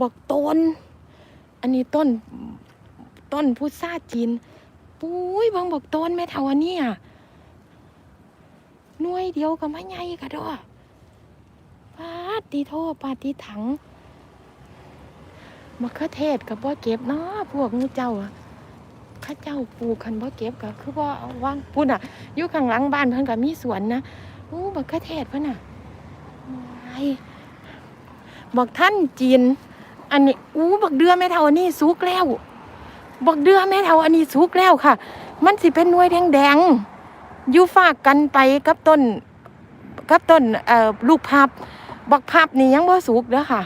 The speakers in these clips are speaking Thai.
บอกต้น อันนี้ต้นต้นพุทราจีน ปุ้ยบางบอกต้นแม่เทาอันเนี้อะหน่วยเดียวกับไมะไงกะดอปาตีโทปาตีถังมะเขือเทศกับบ่เก็บเนาะพวกงูเจ้าอะข้าเจ้าปลูกคันบ่เก็บก็คือว่าเอางปุ่นอะอยู่ข้างหลังบ้านเพิ่นก็มีสวนนะอู้มะเขือเทศเพิ่นน่ะไอบอกท่านจีน อันนี้อู้บักเดือแม่เท่าอันนี้สุกแล้ว บักเดือแม่เท่าอันนี้สุกแล้วค่ะ มันสิเป็นหน่วยแดงๆอยู่ฝากกันไปกับต้นกับต้นเอ่อลูกพับบักพับนี่ยังบ่สุกเด้อค่ะ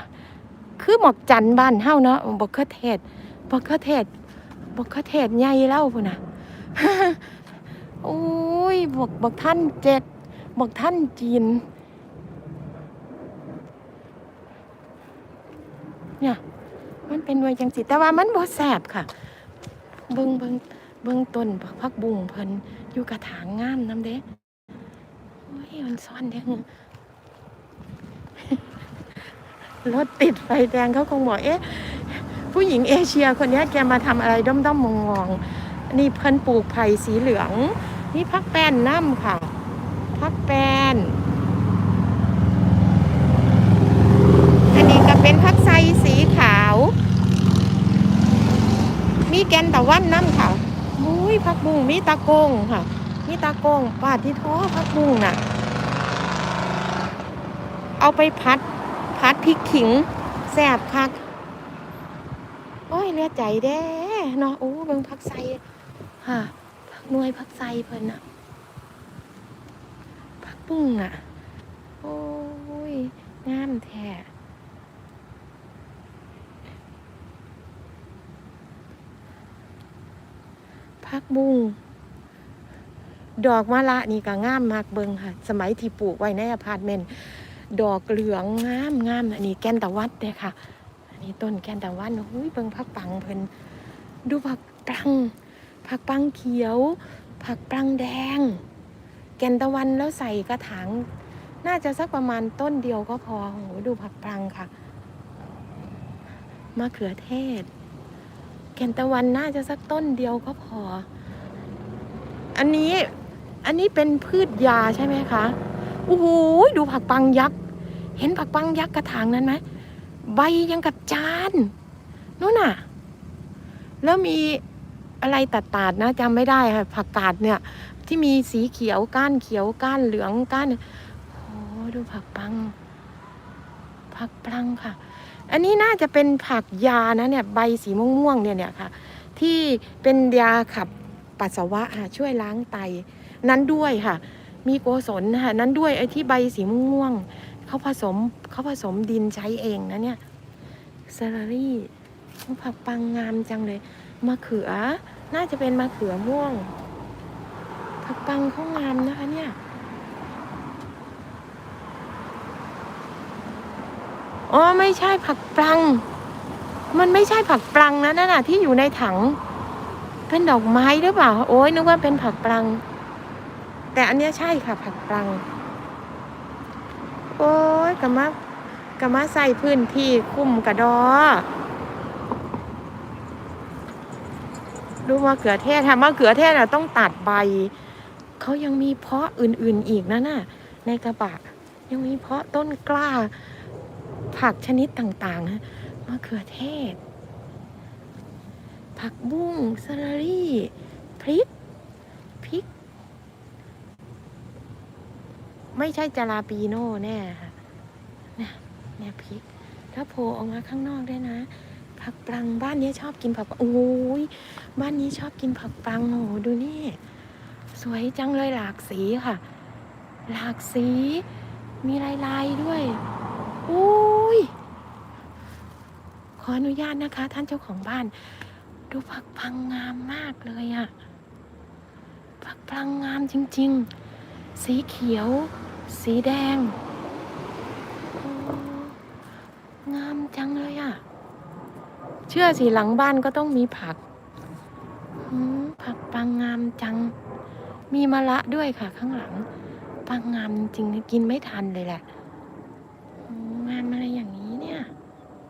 คือหมอกจันบ้านเฮาเนาะบักเขือเทศบักเขือเทศบักเขือเทศใหญ่แล้วพุ่นน่ะโอ้ยบักบักท่านเจ็ดบักท่านจีน เนี่ย มันเป็นหน่วยจังสิแต่ว่ามันบ่แสบค่ะ เบิ่งเบิ่งเบิ่งต้นพักบุ้งเพิ่นอยู่กระถางงามน้ำเด้โอ้ยมันซ่อนเด้งรถติดไฟแดงเขาคงบอกเอ๊ะ ผู้หญิงเอเชียคนนี้แกมาทำอะไรด้อมด้อมมองมองๆนี่เพิ่นปลูกไผ่สีเหลือง นี่พักแป้นน้ำค่ะ พักแป้น อันนี้ก็เป็นพักไซสีขาว มีแกนตะวันน้ำค่ะมุ้ยพักบุ้งมีตะโกงค่ะมีตะโกงปาดที่ท้อพักบุ้งน่ะ เอาไปพัดพัดพริกขิงแซ่บคัก โอ้ยเลือใจแด้เนาะโอ้เบิ่งพักไซค่ะพักนวยพักไซเพิ่นน่ะพักบุ้งอะ โอ้ยงามแท้ พักบุ้งดอกมะละนี่ก็งามมากเบิงค่ะ สมัยที่ปลูกไว้ในอพาร์ตเมนต์ดอกเหลืองงามงามอันนี้แกนตะวัดเด้อค่ะ อันนี้ต้นแกนตะวันอุ้ยเบิงผักปังเพิ่นดูผักปัง ผักปังเขียว ผักปังแดง แกนตะวันแล้วใส่กระถางน่าจะสักประมาณต้นเดียวก็พอโอ้โหดูผักปังค่ะมะเขือเทศ แกนตะวันน่าจะสักต้นเดียวก็พอ อันนี้อันนี้เป็นพืชยาใช่ไหมคะโอ้โหดูผักปังยักษ์ เห็นผักปังยักษ์กระถางนั้นไหมใบยังกับจานนู่นน่ะ แล้วมีอะไรตัดตาดนะจำไม่ได้ค่ะผักกาดเนี่ย ที่มีสีเขียวก้านเขียวก้านเหลืองก้านโอ้โหดูผักปัง ผักปังค่ะ อันนี้น่าจะเป็นผักยานะเนี่ยใบสีม่วงๆเนี่ยเนี่ยค่ะ ที่เป็นยาขับปัสสาวะค่ะช่วยล้างไต นั้นด้วยค่ะ มีโกศลค่ะนั้นด้วยไอ้ที่ใบสีม่วงๆเขาผสมเขาผสมดินใช้เองนะเนี่ยซาลารี่ผักปังงามจังเลยมะเขือ น่าจะเป็นมะเขือม่วงผักปังเขางามนะคะเนี่ย อ๋อไม่ใช่ผักปรัง มันไม่ใช่ผักปลังนะนั่นน่ะที่อยู่ในถัง เป็นดอกไม้หรือเปล่า โอ้ยนึกว่าเป็นผักปลัง แต่อันเนี้ยใช่ค่ะ ผักปลัง โอ้ยกะมะกะมาใส่พื้นที่คุ้มกระดอดูมะเขือเทศค่ะมะเขือเทศอะต้องตัดใบ เขายังมีเพาะอื่นๆอีกนะน่ะในกระบะ ยังมีเพาะต้นกล้า ผักชนิดต่างๆนะมะเขือเทศ ผักบุ้งสลารี่พริกพริก ไม่ใช่จาลาปีโน่แน่ค่ะเนี่ยเนี่ยพริกถ้าโผล่ออกมาข้างนอกได้นะ ผักปลังบ้านนี้ชอบกินผักโอ้ยบ้านนี้ชอบกินผักปลังโอ้โหดูนี่ สวยจังเลยหลากสีค่ะ หลากสีมีลายลายๆด้วยโอ้ย ขออนุญาตนะคะ ท่านเจ้าของบ้าน ดูผักพังงามมากเลยอะผักพังงามจริง ๆ สีเขียว สีแดง งามจังเลยอะเชื่อสิหลังบ้านก็ต้องมีผัก ผักปังงามจัง มีมะละด้วยค่ะข้างหลัง ปังงามจริงๆกินไม่ทันเลยแหละ